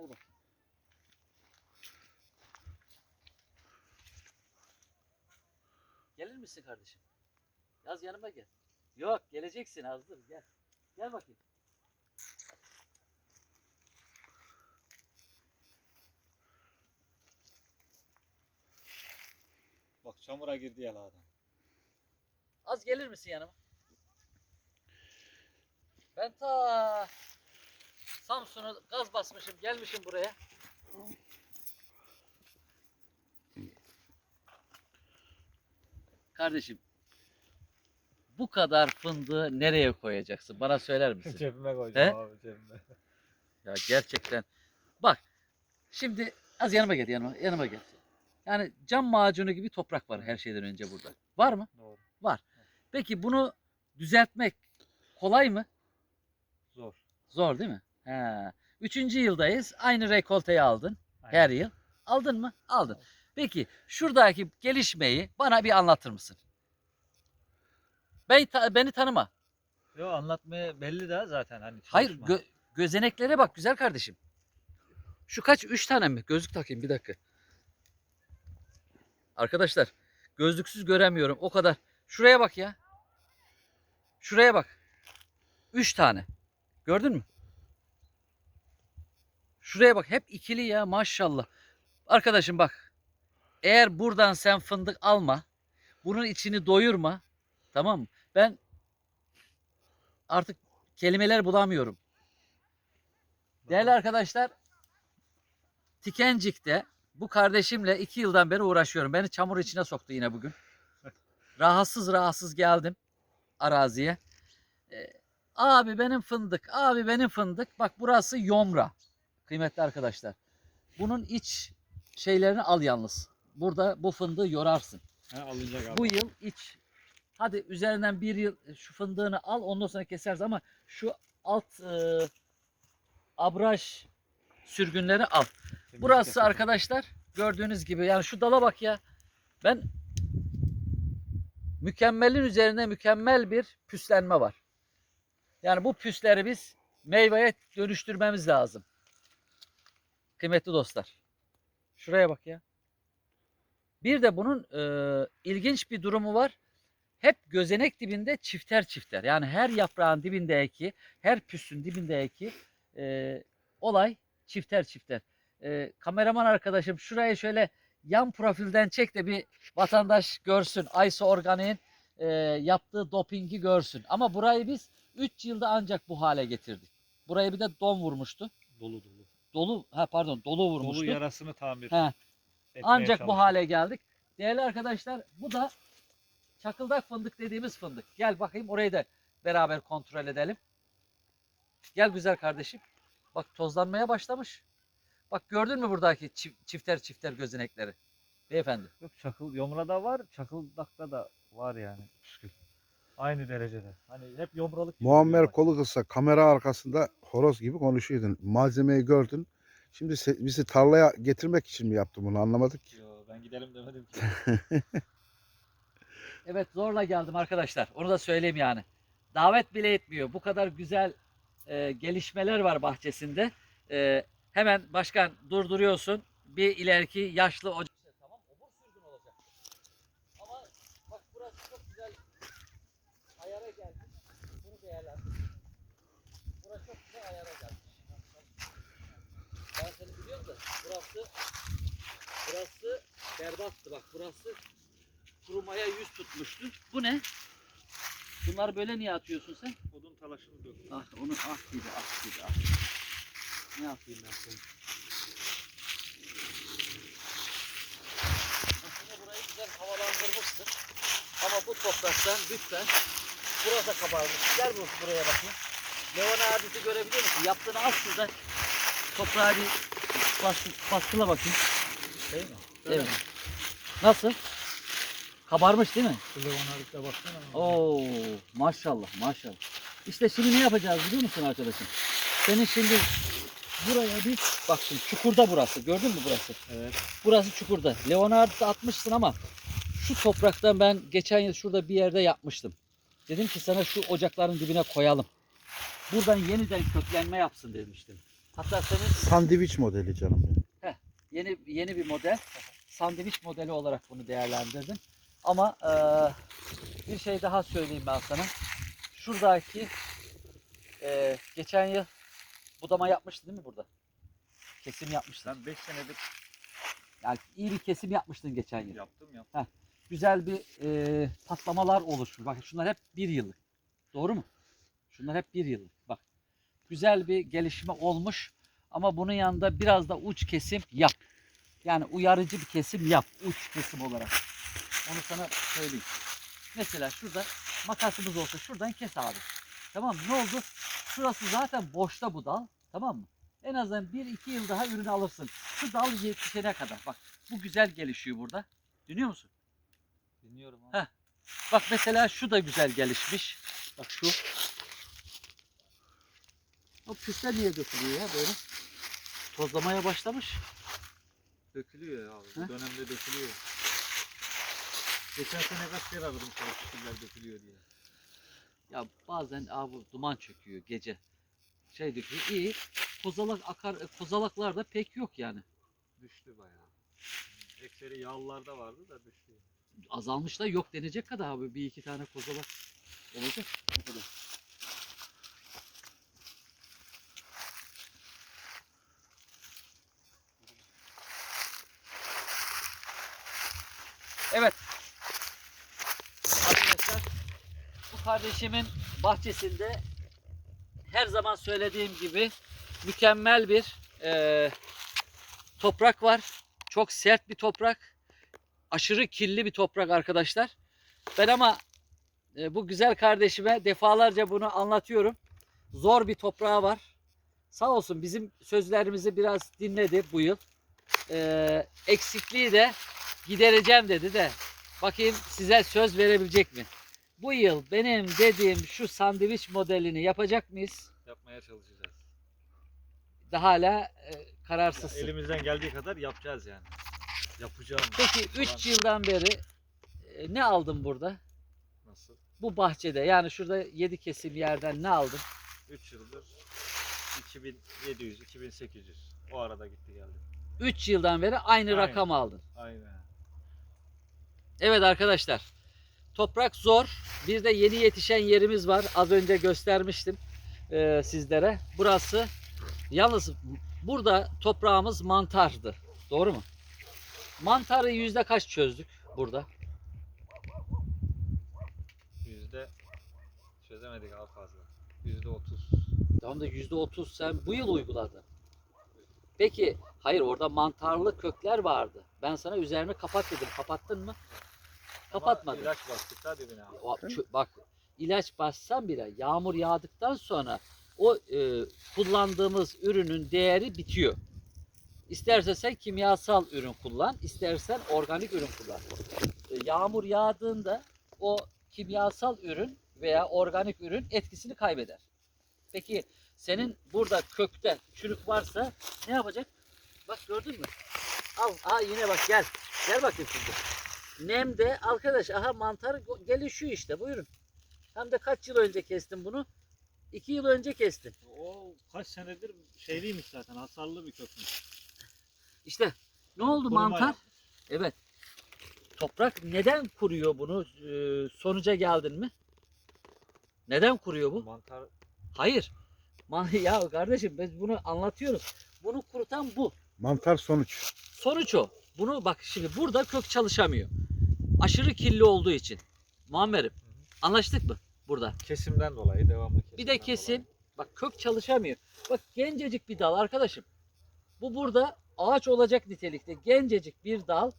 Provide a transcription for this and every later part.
Gel bak. Gelir misin kardeşim? Yaz yanıma gel. Yok geleceksin hazır gel. Gel bakayım. Bak çamura girdi ya adam. Az gelir misin yanıma? Ben ta Samsun'a gaz basmışım, gelmişim buraya. Kardeşim, bu kadar fındığı nereye koyacaksın? Bana söyler misin? Cebime koyacağım He? abi cebime. Ya gerçekten. Bak, şimdi az yanıma gel, yanıma, yanıma gel. Yani cam macunu gibi toprak var her şeyden önce burada. Var mı? Doğru. Peki bunu düzeltmek kolay mı? Zor. Zor değil mi? He. Üçüncü yıldayız. Aynı rekolteyi aldın Aynen. her yıl. Aldın mı? Aldın. Peki şuradaki gelişmeyi bana bir anlatır mısın? Beni, ta- beni tanıma. Yo anlatmaya belli de zaten hani Hayır çalışma. gö- gözeneklere bak güzel kardeşim. Şu kaç? Üç tane mi? Gözlük takayım bir dakika. Arkadaşlar gözlüksüz göremiyorum o kadar. Şuraya bak ya. Şuraya bak. Üç tane. Gördün mü? Şuraya bak hep ikili ya maşallah. Arkadaşım bak. Eğer buradan sen fındık alma. Bunun içini doyurma. Tamam mı? Ben artık kelimeler bulamıyorum. Değerli arkadaşlar, Tikencik'te bu kardeşimle iki yıldan beri uğraşıyorum. Beni çamur içine soktu yine bugün. Rahatsız rahatsız geldim araziye. Ee, abi benim fındık, abi benim fındık. Bak burası yomra. Kıymetli arkadaşlar. Bunun iç şeylerini al yalnız. Burada bu fındığı yorarsın. He, alınacak abi. Bu yıl iç. Hadi üzerinden bir yıl şu fındığını al ondan sonra kesersin ama şu alt e, abraj sürgünleri al. Temizlik Burası yapacağım. arkadaşlar gördüğünüz gibi yani şu dala bak ya. Ben mükemmelin üzerine mükemmel bir püslenme var. Yani bu püsleri biz meyveye dönüştürmemiz lazım. Kıymetli dostlar. Şuraya bak ya. Bir de bunun e, ilginç bir durumu var. Hep gözenek dibinde çifter çifter. Yani her yaprağın dibindeki, her püsün dibindeki e, olay çifter çifter. E, kameraman arkadaşım şurayı şöyle yan profilden çek de bir vatandaş görsün. Aysa Organik'in e, yaptığı dopingi görsün. Ama burayı biz 3 yılda ancak bu hale getirdik. Burayı bir de don vurmuştu. dolu dolu. Dolu, ha pardon dolu vurmuştu. Dolu yarasını tamir He. etmeye Ancak bu hale geldik. Değerli arkadaşlar bu da çakıldak fındık dediğimiz fındık. Gel bakayım orayı da beraber kontrol edelim. Gel güzel kardeşim. Bak tozlanmaya başlamış. Bak gördün mü buradaki çif- çifter çifter gözenekleri? Beyefendi. Yok çakıl yomrada var, çakıldakta da var yani püskül. Aynı derecede. Hani hep yomralık gibi Muammer bak. kolu kısa kamera arkasında horoz gibi konuşuyordun. Malzemeyi gördün. Şimdi se- bizi tarlaya getirmek için mi yaptın bunu anlamadık ki. Yo, ben gidelim demedim ki. Evet zorla geldim arkadaşlar. Onu da söyleyeyim yani. Davet bile etmiyor. Bu kadar güzel e, gelişmeler var bahçesinde. E, hemen başkan durduruyorsun. Bir ileriki yaşlı ocak. Tamam obur sürgün olacak. Ama bak burası çok güzel ayara gelmiş. Bunu değerlendir. Burası çok güzel ayara gelmiş. Ben seni biliyorum da burası burası berbattı bak burası kurumaya yüz tutmuştu. Bu ne? Bunları böyle niye atıyorsun sen? Odun talaşını dök. Ah onu ah gibi ah gibi ah. Ne yapayım ben sana? Aslında burayı güzel havalandırmışsın. Ama bu topraktan lütfen burada kabarmış. Gel bu buraya bakayım. Leonard'ı görebiliyor musun? Yaptığını az şurada toprağı bir bastı, bastıla bakayım. Değil mi? Evet. Nasıl? Kabarmış değil mi? Leonard'a baksana. Oo maşallah maşallah. İşte şimdi ne yapacağız biliyor musun arkadaşım? Senin şimdi buraya bir bak şimdi çukurda burası. Gördün mü burası? Evet. Burası çukurda. Leonard'ı atmışsın ama şu topraktan ben geçen yıl şurada bir yerde yapmıştım. Dedim ki sana şu ocakların dibine koyalım. Buradan yeniden köklenme yapsın demiştim. Hatta senin Sandviç modeli canım benim. yeni yeni bir model. Sandviç modeli olarak bunu değerlendirdim. Ama eee, bir şey daha söyleyeyim ben sana. Şuradaki eee, geçen yıl budama yapmıştı değil mi burada? Kesim yapmıştın. Ben 5 senedir Yani iyi bir kesim yapmıştın geçen yıl. yaptım yaptım. Güzel bir eee, patlamalar oluşmuş. Bak şunlar hep bir yıllık. Doğru mu? Şunlar hep bir yıllık. Güzel bir gelişme olmuş. Ama bunun yanında biraz da uç kesim yap. Yani uyarıcı bir kesim yap. Uç kesim olarak. Onu sana söyleyeyim. Mesela şurada makasımız olsa şuradan kes abi. Tamam mı? Ne oldu? Şurası zaten boşta bu dal. Tamam mı? En azından 1-2 yıl daha ürünü alırsın. Şu dal yetişene kadar. Bak bu güzel gelişiyor burada. Dinliyor musun? Dinliyorum Heh. Bak mesela şu da güzel gelişmiş. Bak şu. O püsler niye dökülüyor ya böyle? Tozlamaya başlamış. Dökülüyor ya abi. Bu dönemde dökülüyor. Geçen sene kaç kere aradım sana şekiller dökülüyor diye. Ya bazen abi duman çöküyor gece. Şey dökülüyor. İyi. Kozalak akar, e, kozalaklarda pek yok yani. Düştü bayağı. Ekseri yağlılarda vardı da düştü. Azalmış da yok denecek kadar abi. Bir iki tane kozalak olacak. O kadar. Evet. Arkadaşlar bu kardeşimin bahçesinde her zaman söylediğim gibi mükemmel bir eee, toprak var. Çok sert bir toprak aşırı kirli bir toprak arkadaşlar. Ben ama e, bu güzel kardeşime defalarca bunu anlatıyorum. Zor bir toprağı var. Sağ olsun bizim sözlerimizi biraz dinledi bu yıl. E, eksikliği de gidereceğim dedi de bakayım size söz verebilecek mi? Bu yıl benim dediğim şu sandviç modelini yapacak mıyız? Yapmaya çalışacağız. Da hala e, Ya kararsızsın. elimizden geldiği kadar yapacağız yani. Yapacağım. Peki 3 yıldan beri e, ne aldın burada? Nasıl? Bu bahçede yani şurada 7 kesim yerden ne aldın? 3 yıldır 2700, 2800. O arada gitti geldi. 3 yıldan beri aynı Aynen. rakam aldın. Aynen. Evet arkadaşlar. Toprak zor. Bir de yeni yetişen yerimiz var. Az önce göstermiştim e, sizlere. Burası yalnız burada toprağımız mantardı. Doğru mu? Mantarı yüzde kaç çözdük burada? Yüzde çözemedik abi fazla. Yüzde otuz. Tamam da yüzde otuz sen bu yıl uyguladın. Peki hayır orada mantarlı kökler vardı. Ben sana üzerine kapat dedim. Kapattın mı? Kapatmadın. İlaç bastık da dibine abi. O- bak ilaç bassan bile yağmur yağdıktan sonra o e, kullandığımız ürünün değeri bitiyor. İstersen sen kimyasal ürün kullan, istersen organik ürün kullan. E, yağmur yağdığında o kimyasal ürün veya organik ürün etkisini kaybeder. Peki senin burada kökte çürük varsa ne yapacak? Bak gördün mü? Al, aa yine bak gel. Gel bakayım şimdi. Nemde arkadaş aha mantar gelişiyor işte buyurun. Hem de kaç yıl önce kestin bunu? İki yıl önce kestin. O kaç senedir şeyliymiş zaten hasarlı bir kökmüş. İşte ne oldu Kuruma mantar? Evet. Toprak neden kuruyor bunu? Ee, sonuca geldin mi? Neden kuruyor bu? Mantar Hayır. Man ya kardeşim biz bunu anlatıyoruz. Bunu kurutan bu. Mantar sonuç. Sonuç o. Bunu bak şimdi burada kök çalışamıyor. Aşırı kirli olduğu için. Muammer'im anlaştık mı burada? kesimden dolayı devamlı kesimden Bir de kesim. Bak kök çalışamıyor. Bak gencecik bir dal arkadaşım. Bu burada ağaç olacak nitelikte. Gencecik bir dal.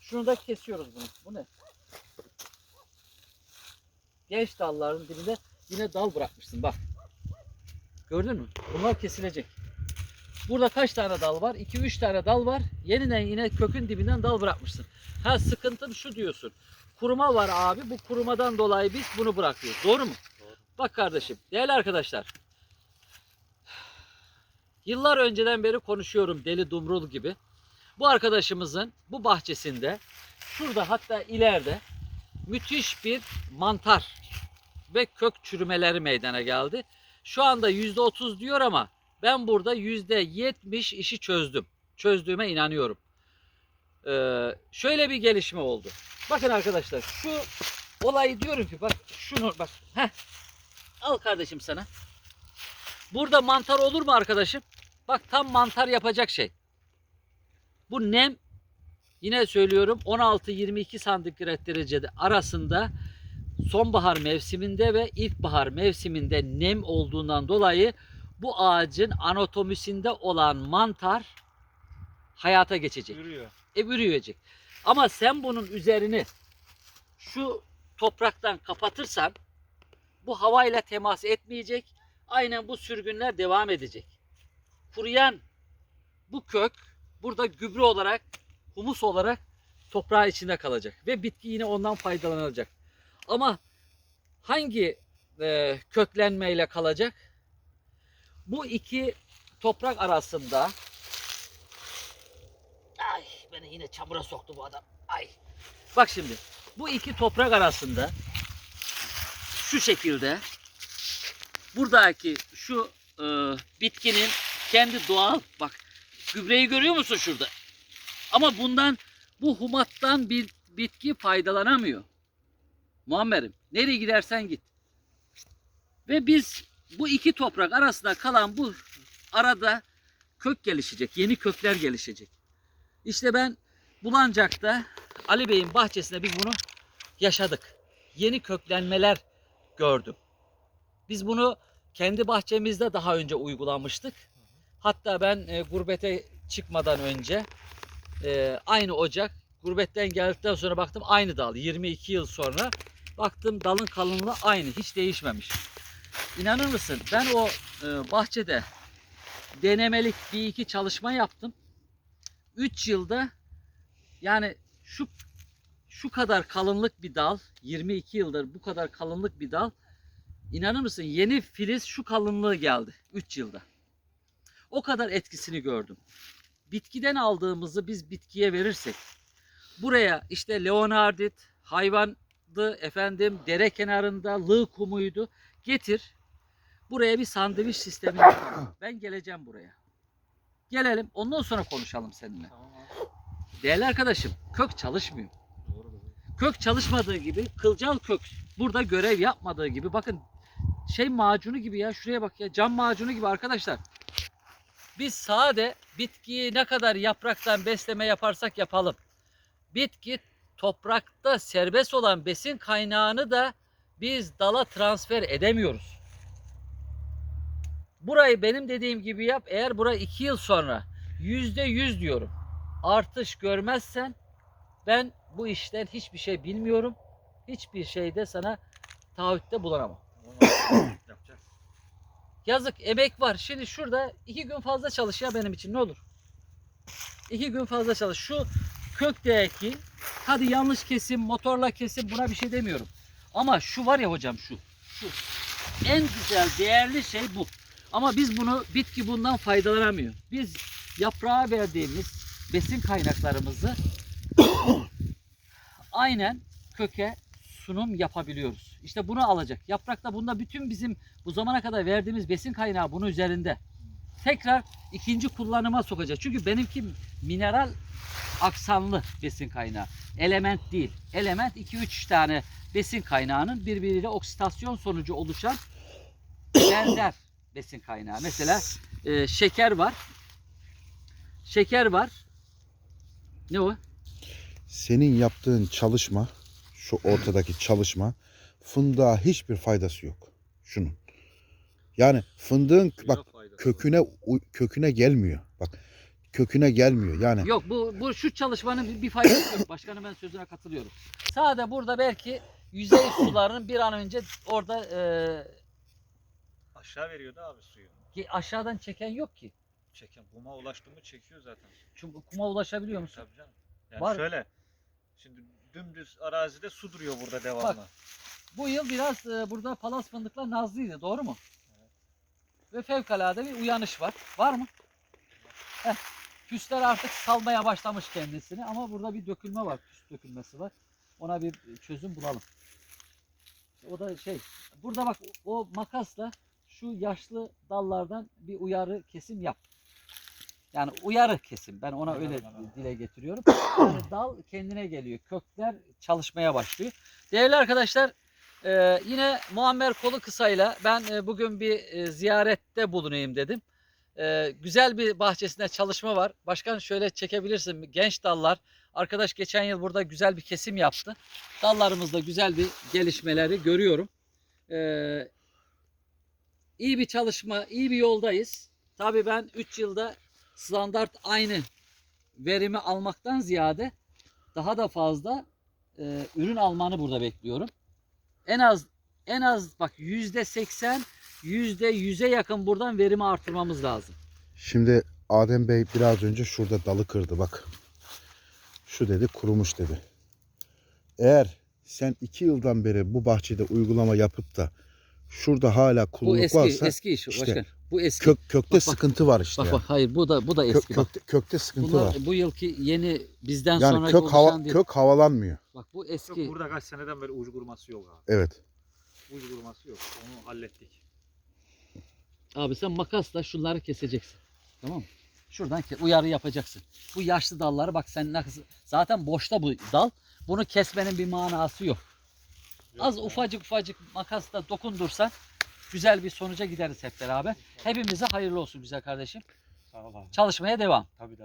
Şunu da kesiyoruz bunu. Bu ne? Genç dalların dibinde yine dal bırakmışsın bak. Gördün mü? Bunlar kesilecek. Burada kaç tane dal var? 2-3 tane dal var. Yeniden yine kökün dibinden dal bırakmışsın. Ha sıkıntım şu diyorsun. Kuruma var abi. Bu kurumadan dolayı biz bunu bırakıyoruz. Doğru mu? Doğru. Bak kardeşim, değerli arkadaşlar. Yıllar önceden beri konuşuyorum deli dumrul gibi. Bu arkadaşımızın bu bahçesinde şurada hatta ileride müthiş bir mantar ve kök çürümeleri meydana geldi. Şu anda %30 diyor ama Ben burada yüzde yetmiş işi çözdüm. Çözdüğüme inanıyorum. Ee, şöyle bir gelişme oldu. Bakın arkadaşlar şu olayı diyorum ki bak şunu bak. Heh. Al kardeşim sana. Burada mantar olur mu arkadaşım? Bak tam mantar yapacak şey. Bu nem yine söylüyorum 16-22 santigrat derecede arasında sonbahar mevsiminde ve ilkbahar mevsiminde nem olduğundan dolayı bu ağacın anatomisinde olan mantar hayata geçecek. Yürüyor. E yürüyecek. Ama sen bunun üzerini şu topraktan kapatırsan bu havayla temas etmeyecek. Aynen bu sürgünler devam edecek. Kuruyan bu kök burada gübre olarak, humus olarak toprağın içinde kalacak ve bitki yine ondan faydalanacak. Ama hangi e, köklenmeyle kalacak? Bu iki toprak arasında Ay beni yine çamura soktu bu adam. Ay. Bak şimdi bu iki toprak arasında şu şekilde buradaki şu e, bitkinin kendi doğal bak gübreyi görüyor musun şurada? Ama bundan bu humattan bir bitki faydalanamıyor. Muammer'im nereye gidersen git. Ve biz bu iki toprak arasında kalan bu arada kök gelişecek. Yeni kökler gelişecek. İşte ben Bulancak'ta Ali Bey'in bahçesinde biz bunu yaşadık. Yeni köklenmeler gördüm. Biz bunu kendi bahçemizde daha önce uygulamıştık. Hatta ben e, gurbete çıkmadan önce e, aynı ocak gurbetten geldikten sonra baktım aynı dal 22 yıl sonra baktım dalın kalınlığı aynı hiç değişmemiş. İnanır mısın ben o e, bahçede denemelik bir iki çalışma yaptım. 3 yılda yani şu şu kadar kalınlık bir dal 22 yıldır bu kadar kalınlık bir dal inanır mısın yeni filiz şu kalınlığı geldi 3 yılda. O kadar etkisini gördüm. Bitkiden aldığımızı biz bitkiye verirsek buraya işte leonardit, hayvandı efendim dere kenarında lığ kumuydu getir buraya bir sandviç sistemi yapalım. Ben geleceğim buraya. Gelelim ondan sonra konuşalım seninle. Tamam. Değerli arkadaşım kök çalışmıyor. Doğru. Kök çalışmadığı gibi kılcal kök burada görev yapmadığı gibi bakın şey macunu gibi ya şuraya bak ya cam macunu gibi arkadaşlar. Biz sade bitkiyi ne kadar yapraktan besleme yaparsak yapalım. Bitki toprakta serbest olan besin kaynağını da biz dala transfer edemiyoruz. Burayı benim dediğim gibi yap. Eğer burayı iki yıl sonra yüzde yüz diyorum artış görmezsen ben bu işten hiçbir şey bilmiyorum. Hiçbir şeyde sana taahhütte bulunamam. Yazık emek var. Şimdi şurada iki gün fazla çalış ya benim için ne olur. İki gün fazla çalış. Şu kökteki hadi yanlış kesim, motorla kesim buna bir şey demiyorum. Ama şu var ya hocam şu. Şu. En güzel, değerli şey bu. Ama biz bunu bitki bundan faydalanamıyor. Biz yaprağa verdiğimiz besin kaynaklarımızı aynen köke sunum yapabiliyoruz. İşte bunu alacak. Yaprak da bunda bütün bizim bu zamana kadar verdiğimiz besin kaynağı bunun üzerinde. Tekrar ikinci kullanıma sokacak. Çünkü benimki mineral aksanlı besin kaynağı. Element değil. Element 2-3 tane besin kaynağının birbiriyle oksitasyon sonucu oluşan benzer besin kaynağı. Mesela e, şeker var. Şeker var. Ne o? Senin yaptığın çalışma, şu ortadaki çalışma fındığa hiçbir faydası yok. Şunun. Yani fındığın bak köküne köküne gelmiyor. Bak köküne gelmiyor. Yani Yok bu, bu şu çalışmanın bir, bir faydası yok. Başkanım ben sözüne katılıyorum. Sadece burada belki yüzey sularının bir an önce orada e, Aşağı veriyordu abi suyu. ge- aşağıdan çeken yok ki. Çeken kuma ulaştı mı çekiyor zaten. Çünkü kuma ulaşabiliyor musun? Tabii canım. Yani Var. şöyle. Şimdi dümdüz arazide su duruyor burada devamlı. Bu yıl biraz e, burada palas fındıklar nazlıydı doğru mu? Ve fevkalade bir uyanış var. Var mı? Heh. Küsler artık salmaya başlamış kendisini ama burada bir dökülme var. Küs dökülmesi var. Ona bir çözüm bulalım. O da şey. Burada bak o makasla şu yaşlı dallardan bir uyarı kesim yap. Yani uyarı kesim. Ben ona öyle dile getiriyorum. Yani dal kendine geliyor. Kökler çalışmaya başlıyor. Değerli arkadaşlar e, yine Muammer Kolu Kısa'yla ben e, bugün bir e, ziyarette bulunayım dedim. Güzel bir bahçesinde çalışma var. Başkan şöyle çekebilirsin. Genç dallar. Arkadaş geçen yıl burada güzel bir kesim yaptı. Dallarımızda güzel bir gelişmeleri görüyorum. İyi bir çalışma, iyi bir yoldayız. Tabii ben 3 yılda standart aynı verimi almaktan ziyade daha da fazla e, ürün almanı burada bekliyorum. En az en az bak yüzde 80 yüzde 100'e yakın buradan verimi artırmamız lazım. Şimdi Adem Bey biraz önce şurada dalı kırdı bak. Şu dedi kurumuş dedi. Eğer sen iki yıldan beri bu bahçede uygulama yapıp da şurada hala Bu kuruluk eski varsa eski iş işte başkan. Bu eski. kök, kökte Bak, bak. sıkıntı var işte. bak yani. bak hayır bu da bu da Kök- eski bak. kökte, kökte sıkıntı Bunlar var. bu yılki yeni bizden Yani sonraki kök hava değil. kök havalanmıyor. Bak bu Yok, eski. burada kaç seneden beri uç kuruması yok abi. Evet. Uç kuruması yok. Onu hallettik. Abi sen makasla şunları keseceksin. Tamam mı? Şuradan uyarı yapacaksın. Bu yaşlı dalları bak sen nasıl zaten boşta bu dal. Bunu kesmenin bir manası yok. Az ufacık ufacık makasla dokundursan güzel bir sonuca gideriz hep beraber. Hepimize hayırlı olsun güzel kardeşim. Sağ ol abi. Çalışmaya devam. Tabii tabii.